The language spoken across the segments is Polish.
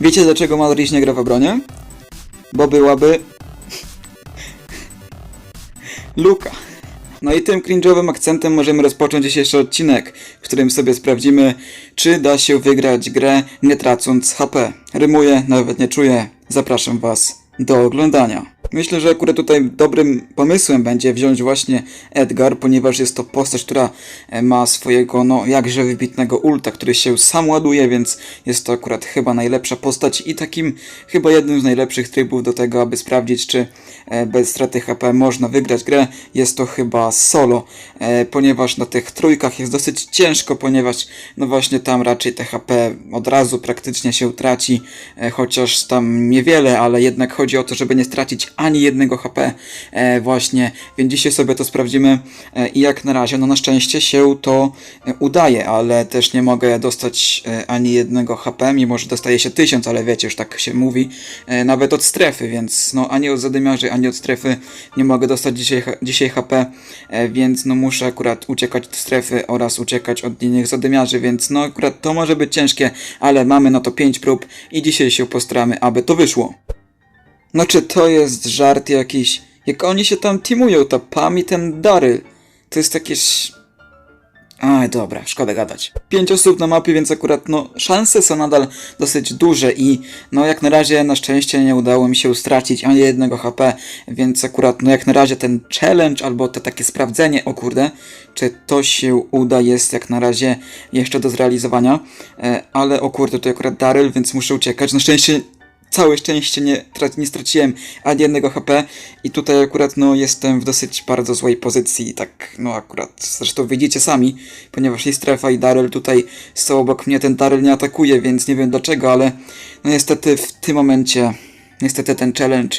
Wiecie dlaczego Madrid nie gra w obronie? Bo byłaby... Luka. No i tym cringe'owym akcentem możemy rozpocząć dzisiejszy odcinek, w którym sobie sprawdzimy, czy da się wygrać grę nie tracąc HP. Rymuję, nawet nie czuję. Zapraszam Was do oglądania. Myślę, że akurat tutaj dobrym pomysłem będzie wziąć właśnie Edgar, ponieważ jest to postać, która e, ma swojego, no, jakże wybitnego ulta, który się sam ładuje, więc jest to akurat chyba najlepsza postać i takim chyba jednym z najlepszych trybów do tego, aby sprawdzić, czy e, bez straty HP można wygrać grę, jest to chyba solo, e, ponieważ na tych trójkach jest dosyć ciężko, ponieważ no właśnie tam raczej te HP od razu praktycznie się traci, chociaż tam niewiele, ale jednak chodzi o to, żeby nie stracić ani jednego HP e, właśnie, więc dzisiaj sobie to sprawdzimy e, i jak na razie, no na szczęście się to e, udaje, ale też nie mogę dostać ani jednego HP, mimo że dostaje się tysiąc, ale wiecie, już tak się mówi, nawet od strefy, więc no ani od zadymiarzy, ani od strefy nie mogę dostać dzisiaj, dzisiaj HP, więc no muszę akurat uciekać od strefy oraz uciekać od innych zadymiarzy, więc no akurat to może być ciężkie, ale mamy na to 5 prób i dzisiaj się postaramy, aby to wyszło. No czy to jest żart jakiś? Jak oni się tam teamują, ta Pam i ten Daryl. To jest jakieś... Aj, dobra, szkoda gadać. Pięć osób na mapie, więc akurat no szanse są nadal dosyć duże i no jak na razie na szczęście nie udało mi się stracić ani jednego HP, więc akurat no jak na razie ten challenge albo to takie sprawdzenie, o kurde, czy to się uda jest jak na razie jeszcze do zrealizowania, e, ale o kurde, to akurat Daryl, więc muszę uciekać. Na szczęście całe szczęście nie, nie straciłem ani jednego HP i tutaj akurat no jestem w dosyć bardzo złej pozycji, tak no akurat zresztą widzicie sami, ponieważ jest strefa i Daryl tutaj są obok mnie, ten Daryl nie atakuje, więc nie wiem dlaczego, ale no niestety w tym momencie, niestety ten challenge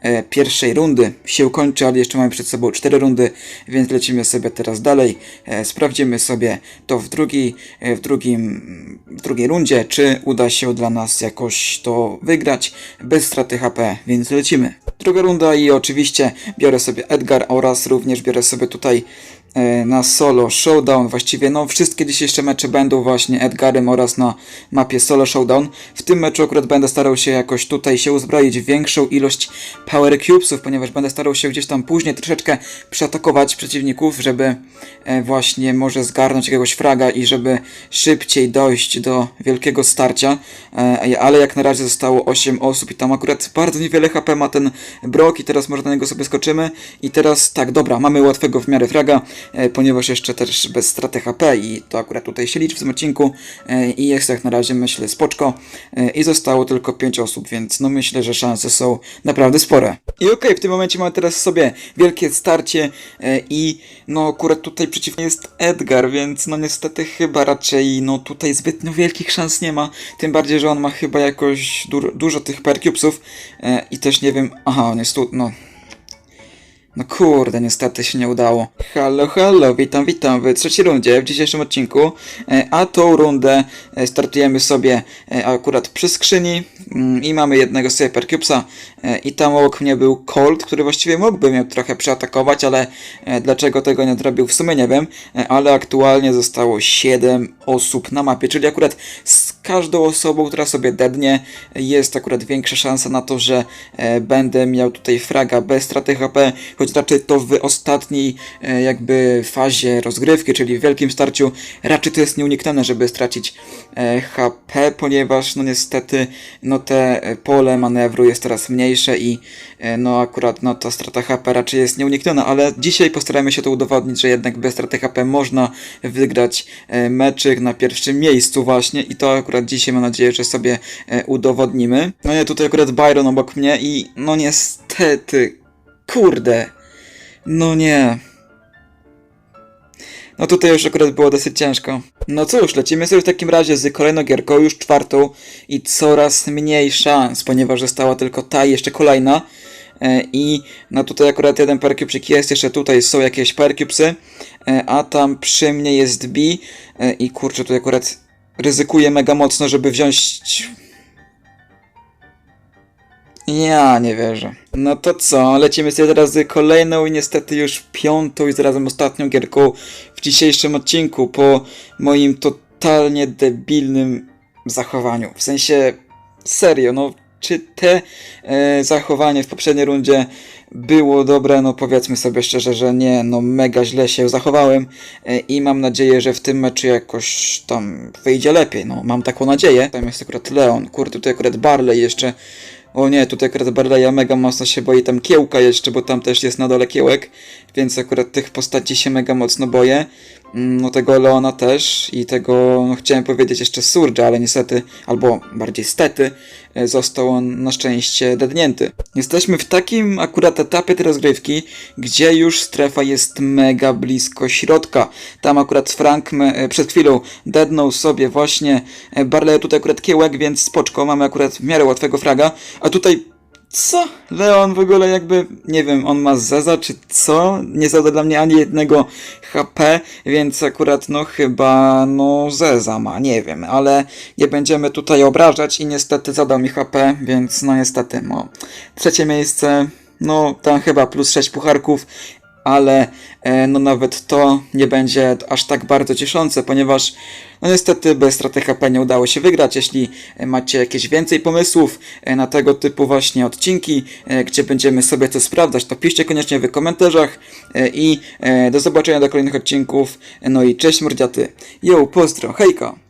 e, pierwszej rundy się kończy, ale jeszcze mamy przed sobą cztery rundy, więc lecimy sobie teraz dalej. E, sprawdzimy sobie to w e, w drugim, w drugiej rundzie, czy uda się dla nas jakoś to wygrać bez straty HP, więc lecimy. Druga runda i oczywiście biorę sobie Edgar oraz również biorę sobie tutaj na solo showdown. Właściwie no wszystkie dzisiejsze mecze będą właśnie Edgarem oraz na mapie solo showdown. W tym meczu akurat będę starał się jakoś tutaj się uzbroić w większą ilość power cubesów, ponieważ będę starał się gdzieś tam później troszeczkę przeatakować przeciwników, żeby e, właśnie może zgarnąć jakiegoś fraga i żeby szybciej dojść do wielkiego starcia. E, ale jak na razie zostało 8 osób i tam akurat bardzo niewiele HP ma ten Brock i teraz może na niego sobie skoczymy. I teraz tak, dobra, mamy łatwego w miarę fraga, e, ponieważ jeszcze też bez straty HP i to akurat tutaj się liczy w tym odcinku. E, i jest jak na razie myślę spoczko. E, i zostało tylko 5 osób, więc no myślę, że szanse są naprawdę spore. I okej, w tym momencie mamy teraz sobie wielkie starcie. E, i no akurat tutaj przeciwko jest Edgar, więc no niestety chyba raczej no tutaj zbytnio wielkich szans nie ma, tym bardziej, że on ma chyba jakoś du dużo tych percubesów e, i też nie wiem, aha, on jest tu, no no kurde, niestety się nie udało. Halo, halo, witam, witam w trzeciej rundzie w dzisiejszym odcinku. E, A tą rundę e, startujemy sobie e, akurat przy skrzyni mm, i mamy jednego sobie Percubesa e, i tam obok mnie był Colt, który właściwie mógłby mnie trochę przeatakować, ale dlaczego tego nie zrobił w sumie nie wiem, ale aktualnie zostało 7 osób na mapie, czyli akurat z każdą osobą, która sobie dednie, jest akurat większa szansa na to, że będę miał tutaj fraga bez straty HP, choć raczej to w ostatniej e, jakby fazie rozgrywki, czyli w wielkim starciu, raczej to jest nieuniknione, żeby stracić e, HP, ponieważ no niestety no te e, pole manewru jest teraz mniejsze i no akurat no ta strata HP raczej jest nieunikniona, ale dzisiaj postaramy się to udowodnić, że jednak bez straty HP można wygrać meczyk na pierwszym miejscu właśnie i to akurat dzisiaj mam nadzieję, że sobie udowodnimy. No nie, tutaj akurat Byron obok mnie i no niestety, kurde, no nie. No tutaj już akurat było dosyć ciężko. No cóż, lecimy sobie w takim razie z kolejną gierką, już czwartą i coraz mniej szans, ponieważ została tylko ta i jeszcze kolejna. E, I no tutaj akurat jeden percupsik jest, jeszcze tutaj są jakieś percupsy, e, a tam przy mnie jest B e, i kurczę, tutaj akurat ryzykuję mega mocno, żeby wziąć... Ja nie wierzę. No to co, lecimy sobie teraz kolejną i niestety już piątą i zarazem ostatnią gierką w dzisiejszym odcinku po moim totalnie debilnym zachowaniu. W sensie serio, no czy te e, zachowanie w poprzedniej rundzie było dobre? No powiedzmy sobie szczerze, że nie, no mega źle się zachowałem e, i mam nadzieję, że w tym meczu jakoś tam wyjdzie lepiej, no mam taką nadzieję. Tam jest akurat Leon, kurde, tutaj akurat Barley jeszcze, o nie, tutaj akurat Barleya mega mocno się boi, tam Kiełka jeszcze, bo tam też jest na dole Kiełek, więc akurat tych postaci się mega mocno boję. Mm, No tego Leona też i tego, no chciałem powiedzieć jeszcze Surge'a, ale niestety, albo bardziej stety, e, został on na szczęście dednięty. Jesteśmy w takim akurat etapie tej rozgrywki, gdzie już strefa jest mega blisko środka. Tam akurat Frank e, przed chwilą deadnął sobie właśnie e, Barley, tutaj akurat kiełek, więc spoczko, mamy akurat w miarę łatwego fraga, a tutaj co? Leon w ogóle jakby, nie wiem, on ma Zeza czy co? Nie zada dla mnie ani jednego HP, więc akurat no chyba no Zeza ma, nie wiem, ale nie będziemy tutaj obrażać i niestety zadał mi HP, więc no niestety, no trzecie miejsce, no tam chyba plus 6 pucharków, ale e, no nawet to nie będzie aż tak bardzo cieszące, ponieważ no niestety bez straty HP nie udało się wygrać. Jeśli macie jakieś więcej pomysłów e, na tego typu właśnie odcinki, e, gdzie będziemy sobie to sprawdzać, to piszcie koniecznie w komentarzach i do zobaczenia do kolejnych odcinków. No i cześć mordziaty. Yo, pozdro, hejka!